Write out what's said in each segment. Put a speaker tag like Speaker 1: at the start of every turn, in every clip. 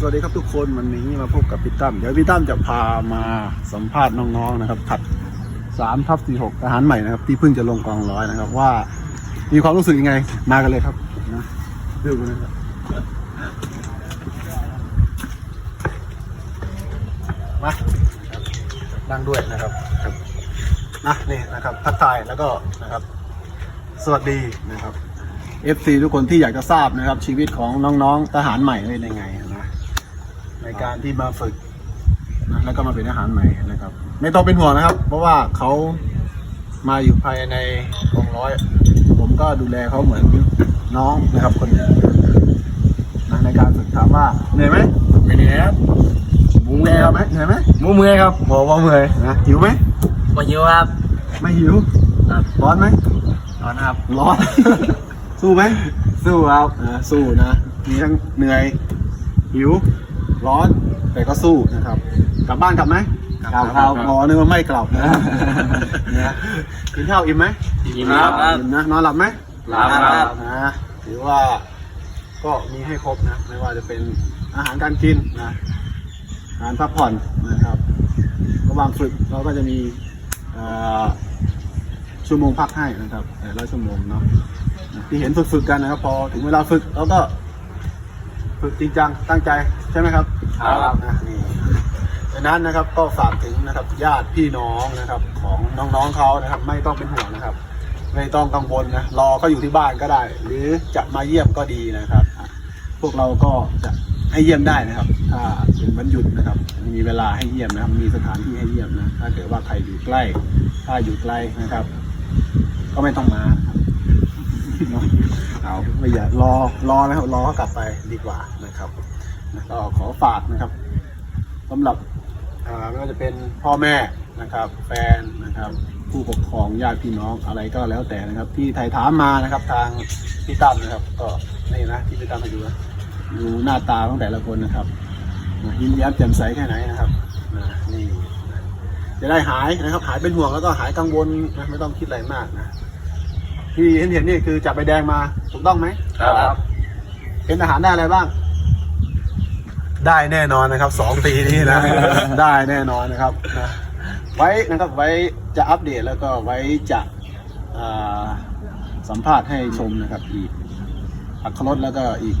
Speaker 1: สวัสดีครับทุกคนวันนี้มาพบกับพี่ตั้มเดี๋ยวพี่ตั้มจะพามาสัมภาษณ์น้องๆนะครับถัดสามทับสี่หกทหารใหม่นะครับ ที่เพิ่งจะลงกองร้อยนะครับ ว่ามีความรู้สึกยังไง มากันเลยครับนะเรื่องกันนะครับมานั่งด้วยนะครับครับนะนี่นะครับทักทายแล้วก็นะครับ สวัสดีนะครับ FC ทุกคนที่อยากจะทราบนะครับ ชีวิตของน้องๆทหารใหม่เป็นยังไง ในการที่มาฝึกนะแล้วก็มาเป็นทหารใหม่นะครับ ไม่ต้องเป็นห่วงนะครับ เพราะว่าเขามาอยู่ภายในกองร้อย ผมก็ดูแลเขาเหมือนน้องนะครับคนหนึ่งนะในการฝึกถามว่าเหนื่อยไหม
Speaker 2: ไม่เหนื่อยครับหมู
Speaker 1: เห
Speaker 2: เมื่
Speaker 1: นื่
Speaker 2: อ
Speaker 1: อยย
Speaker 2: ครับ
Speaker 1: ไหมเหนื่อยไหม
Speaker 2: หมูเมื่อยครับบอกว่าเมื่อย
Speaker 1: นะหิวไหม
Speaker 2: มาหิวครับ
Speaker 1: ไม่หิว
Speaker 2: ครับ
Speaker 1: ร้อนไหม
Speaker 2: ร้อนครับ
Speaker 1: ร้อน สู้ไหม
Speaker 2: สู้ครับ
Speaker 1: อ่าสู้นะมีทั้งเหนื่อยหิว ร้อน แต่ก็สู้นะครับ กลับบ้านกลับไหม
Speaker 2: กลับครับ
Speaker 1: อ๋อนึกว่าไม่กลับนะนะกินข้าวอิ่มไหม
Speaker 2: อิ่มครับ
Speaker 1: อิ่มนะนอนหลับไหม
Speaker 2: หลับครับ
Speaker 1: นะถือว่าก็มีให้ครบนะ ไม่ว่าจะเป็นอาหารการกินนะอาหารพักผ่อนนะครับระหว่างฝึกเราก็จะมีเอ่อชั่วโมงพักให้นะครับแต่ละชั่วโมงเนาะนะที่เห็นฝึกๆกันนะครับ พอถึงเวลาฝึกเราก็ฝึกจริงจังตั้งใจ ใช่ไหมครับ
Speaker 2: ครับ
Speaker 1: นะนี่ดังนั้นนะครับก็ฝากถึงนะครับญาติพี่น้องนะครับของน้องๆเขานะครับ ไม่ต้องเป็นห่วงนะครับ ไม่ต้องกังวลนะรอเขาอยู่ที่บ้านก็ได้ หรือจะมาเยี่ยมก็ดีนะครับ พวกเราก็จะให้เยี่ยมได้นะครับถ้าเป็นวันหยุดนะครับ มีเวลาให้เยี่ยมนะครับ มีสถานที่ให้เยี่ยมนะถ้าเกิดว่าใครอยู่ใกล้ ถ้าอยู่ไกลนะครับ ก็ไม่ต้องมานะครับเนาะเอาไม่อยากรอรอนะครับรอเขากลับไปดีกว่านะครับนะ ก็ขอฝากนะครับสำหรับอ่าไม่ว่าจะเป็นพ่อแม่นะครับ แฟนนะครับผู้ปกครองญาติพี่น้องอะไรก็แล้วแต่นะครับที่ไทยถามมานะครับทางพี่ตั้มนะครับ ก็นี่นะที่พี่ตั้มให้ดูนะดูหน้าตาของแต่ละคนนะครับนะยิ้มแย้มแจ่มใสแค่ไหนนะครับนะนี่นะจะได้หายนะครับ หายเป็นห่วงแล้วก็หายกังวลนะไม่ต้องคิดอะไรมากนะที่เห็นเห็นนี่คือจับใบแดงมาถูกต้องไหม
Speaker 2: ครับ
Speaker 1: เป็นทหารได้อะไรบ้าง ได้แน่นอนนะครับสองปีนี้นะ ได้แน่นอนนะครับนะไว้นะครับไว้จะอัปเดตแล้วก็ไว้จะอ่าสัมภาษณ์ให้ชมนะครับอีกอัครรสแล้วก็อีก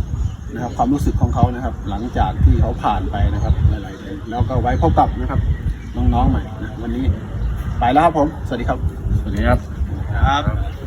Speaker 1: นะครับความรู้สึกของเขานะครับ หลังจากที่เขาผ่านไปนะครับหลายๆเดือนแล้วก็ไว้พบกับนะครับน้องๆใหม่นะวันนี้ไปแล้วครับผม สวัสดีครับ
Speaker 2: สวัสดีครับ
Speaker 1: ครับ